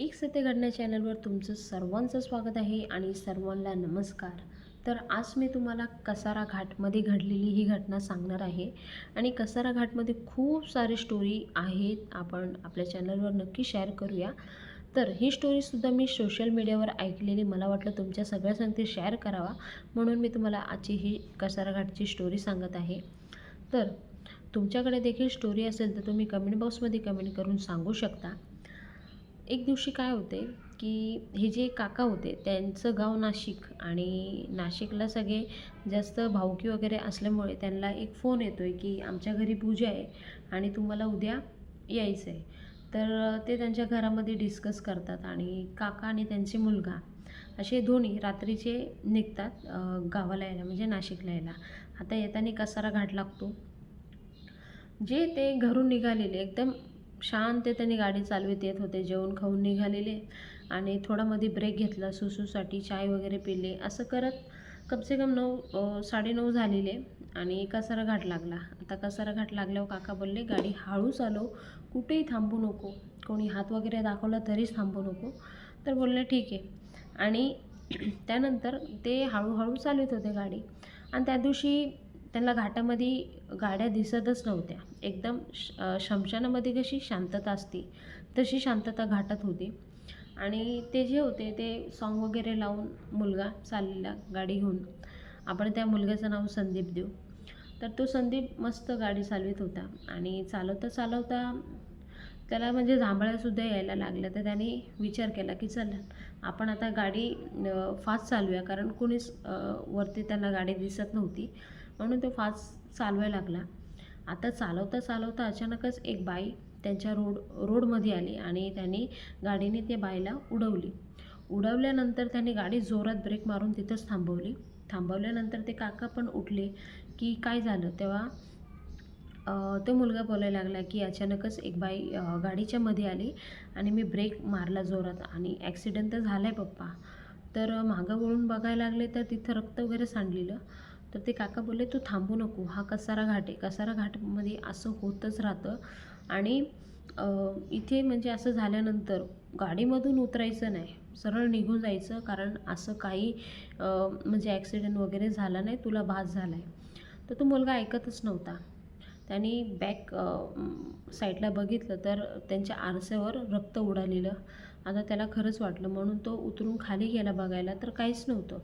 एक सत्य घडण्या चॅनलवर तुमचं सर्वांचं स्वागत आहे आणि सर्वांना नमस्कार. तर आज मी तुम्हाला कसारा घाटमध्ये घडलेली ही घटना सांगणार आहे. आणि कसारा घाटमध्ये खूप सारे स्टोरी आहेत आपण आपल्या चॅनलवर नक्की शेअर करूया. तर ही स्टोरीसुद्धा मी सोशल मीडियावर ऐकलेली मला वाटलं तुमच्या सगळ्या सांगते शेअर करावा. म्हणून मी तुम्हाला आजची ही कसारा घाटची स्टोरी सांगत आहे. तर तुमच्याकडे देखील स्टोरी असेल तर तुम्ही कमेंट बॉक्समध्ये कमेंट करून सांगू शकता. एक दिवशी काय होते की हे जे काका होते त्यांचं गाव नाशिक आणि नाशिकला सगळे जास्त भावकी वगैरे असल्यामुळे त्यांना एक फोन येतो आहे की आमच्या घरी पूजा आहे आणि तुम्हाला उद्या यायचं आहे तर ते त्यांच्या घरामध्ये डिस्कस करतात आणि काका आणि त्यांचे मुलगा असे दोन्ही रात्रीचे निघतात गावाला यायला म्हणजे नाशिकला यायला. आता येताना कसारा घाट लागतो. जे ते घरून निघालेले एकदम शांत गाडी चालवित येत होते जेवण खाऊन निघालेले आणि थोडा मध्ये ब्रेक घेतला सुसूसाठी चाय वगैरे पिले असं करत कमसे कम नऊ साडेनऊ झालेले आणि कसारा घाट लागला. आता कसारा घाट लागल्यावर काका बोलले गाडी हळू चालव कुठेही थांबू नको कोणी हात वगैरे दाखवला तरीच थांबू नको. तर बोलले ठीक आहे. आणि त्यानंतर ते हळूहळू चालवत होते गाडी. आणि त्या दिवशी त्यांना घाटामध्ये गाड्या दिसतच नव्हत्या. एकदम श शमशानामध्ये कशी शांतता असते तशी शांतता घाटात होती. आणि ते जे होते ते सॉन्ग वगैरे लावून मुलगा चाललेला गाडी घेऊन आपण त्या मुलग्याचं नाव संदीप देऊ. तर तो संदीप मस्त गाडी चालवित होता. आणि चालवता चालवता त्याला म्हणजे जांभळ्यासुद्धा यायला लागल्या. तर त्याने विचार केला की चल आपण आता गाडी फास्ट चालूया कारण कोणीच वरती त्यांना गाडी दिसत नव्हती. म्हणून तो फास्ट चालवायला लागला. आता चालवता चालवता अचानकच एक बाई त्यांच्या रोड रोडमध्ये आली आणि त्यांनी गाडीने त्या बाईला उडवली. उडवल्यानंतर त्यांनी गाडी जोरात ब्रेक मारून तिथंच थांबवली. थांबवल्यानंतर ते काका पण उठले की काय झालं? तेव्हा तो मुलगा बोलायला लागला की अचानकच एक बाई गाडीच्या मध्ये आली आणि मी ब्रेक मारला जोरात आणि ॲक्सिडेंट तर झाला आहे पप्पा. तर मागं वळून बघायला लागले तर तिथं रक्त वगैरे सांडलेलं. तर ते काका बोलले तू थांबू नको हा कसारा घाट आहे. कसारा घाटमध्ये असं होतच राहतं. आणि इथे म्हणजे असं झाल्यानंतर गाडीमधून उतरायचं नाही सरळ निघून जायचं कारण असं काही म्हणजे ॲक्सिडेंट वगैरे झाला नाही तुला भास झाला आहे तर तो मुलगा ऐकतच नव्हता. त्यांनी बॅक साईडला बघितलं तर त्यांच्या आरसेवर रक्त उडालेलं. आता त्याला खरंच वाटलं म्हणून तो उतरून खाली गेला बघायला तर काहीच नव्हतं.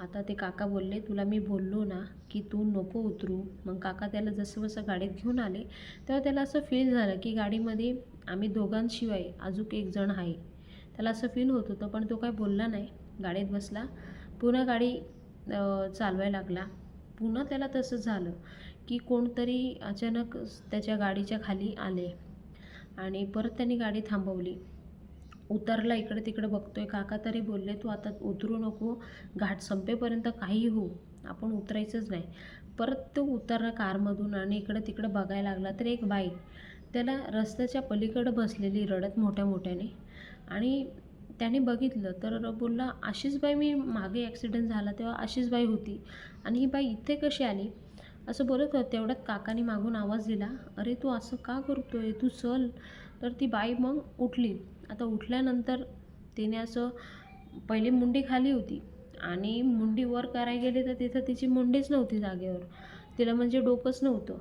आता ते काका बोलले तुला मी बोललो ना की तू नको उतरू. मग काका त्याला जसं जसं गाडीत घेऊन आले तेव्हा त्याला असं फील झालं की गाडीमध्ये आम्ही दोघांशिवाय अजून एक जण आहे. त्याला असं फील होत होतं पण तो काय बोलला नाही. गाडीत बसला. पुन्हा गाडी चालवायला लागला. पुन्हा त्याला तसं झालं की कोणतरी अचानक त्याच्या गाडीच्या खाली आले आणि परत त्यांनी गाडी थांबवली. उतरला इकडे तिकडे बघतोय. काका तरी बोलले तू आता उतरू नको. घाट संपेपर्यंत काही हो आपण उतरायचंच नाही. परत तो उतरला कारमधून आणि इकडं तिकडं बघायला लागला तर एक बाई त्याला रस्त्याच्या पलीकडं बसलेली रडत मोठ्या मोठ्याने. आणि त्याने बघितलं तर बोलला अशीच बाई मी मागे ॲक्सिडेंट झाला तेव्हा अशीच बाई होती. आणि ही बाई इथे कशी आली? असं बोलत होतं तेवढ्यात काकाने मागून आवाज दिला अरे तू असं का करतोय? तू चल. तर ती बाई मग उठली. आता उठल्यानंतर तिने असं पहिले मुंडी खाली होती आणि मुंडी वर करायला गेली तर तिथं तिची मुंडीच नव्हती जागेवर. तिला म्हणजे डोकंच नव्हतं.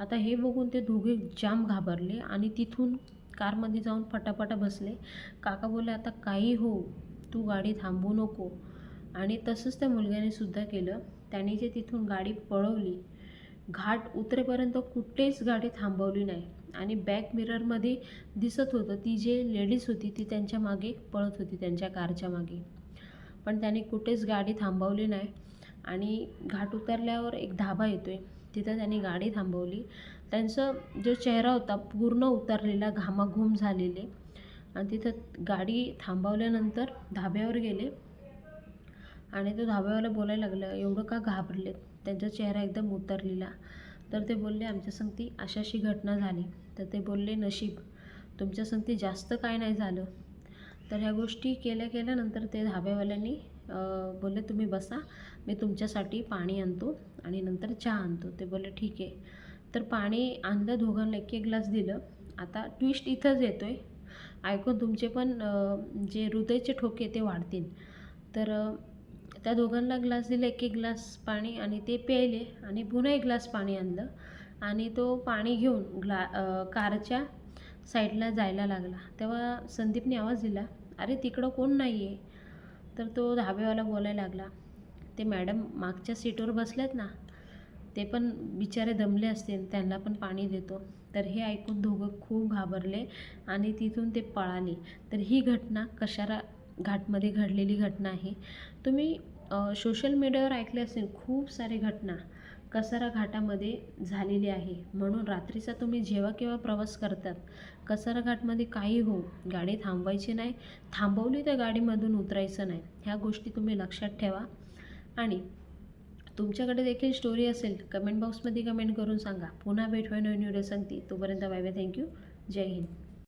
आता हे बघून ते दोघे जाम घाबरले आणि तिथून कारमध्ये जाऊन फटाफटा बसले. काका बोलले आता काही हो तू गाडी थांबवू नको. आणि तसंच त्या मुलग्याने सुद्धा केलं. त्याने जे तिथून गाडी पळवली घाट उतरेपर्यंत कुठेच गाडी थांबवली नाही. आणि बॅक मिररमध्ये दिसत होतं. ती जे लेडीज होती ती त्यांच्या मागे पळत होती त्यांच्या कारच्या मागे. पण त्याने कुठेच गाडी थांबवली नाही आणि घाट उतरल्यावर एक धाबा येतो आहे तिथं त्यांनी गाडी थांबवली. त्यांचा जो चेहरा होता पूर्ण उतरलेला घामाघूम झालेले. आणि तिथं गाडी थांबवल्यानंतर धाब्यावर गेले. आणि तो धाब्यावाला बोलायला लागला एवढं का घाबरले त्यांचा चेहरा एकदम उतरलेला. तर ते बोलले आमच्या संगती अशाशी घटना झाली. तर ते बोलले नशीब तुमच्या संगती जास्त काय नाही झालं. तर ह्या गोष्टी केल्या केल्यानंतर ते धाब्यावाल्यांनी बोलले तुम्ही बसा मी तुमच्यासाठी पाणी आणतो आणि नंतर चहा आणतो. ते बोलले ठीक आहे. तर पाणी आणलं दोघांना एक एक ग्लास दिलं. आता ट्विस्ट इथंच येतो आहे ऐकून तुमचे पण जे हृदयाचे ठोके ते वाढतील. तर त्या दोघांना ग्लास दिला एक एक ग्लास पाणी आणि ते प्यायले आणि पुन्हा एक ग्लास पाणी आणलं आणि तो पाणी घेऊन ग्ला कारच्या साईडला जायला लागला. तेव्हा संदीपने आवाज दिला अरे तिकडं कोण नाही आहे तर तो धाबेवाला बोलायला लागला ते मॅडम मागच्या सीटवर बसलेत ना ते पण बिचारे दमले असतील त्यांना पण पाणी देतो. तर हे ऐकून दोघं खूप घाबरले आणि तिथून ते पळाले. तर ही घटना कशारा घाटमध्ये घडलेली घटना आहे. तुम्ही सोशल मीडियावर ऐकले असेल खूप सारे घटना कसारा घाटामध्ये झालेली आहे. म्हणून रात्रीचा तुम्ही जेव्हा केव्हा प्रवास करतात कसारा घाटमध्ये काही हो गाडी थांबवायची नाही थांबवली तर गाडीमधून उतरायचं नाही. ह्या गोष्टी तुम्ही लक्षात ठेवा. आणि तुमच्याकडे देखील स्टोरी असेल कमेंट बॉक्समध्ये कमेंट करून सांगा. पुन्हा भेटूया नवीन व्हिडिओ सांगते तोपर्यंत बाय बाय थँक्यू जय हिंद.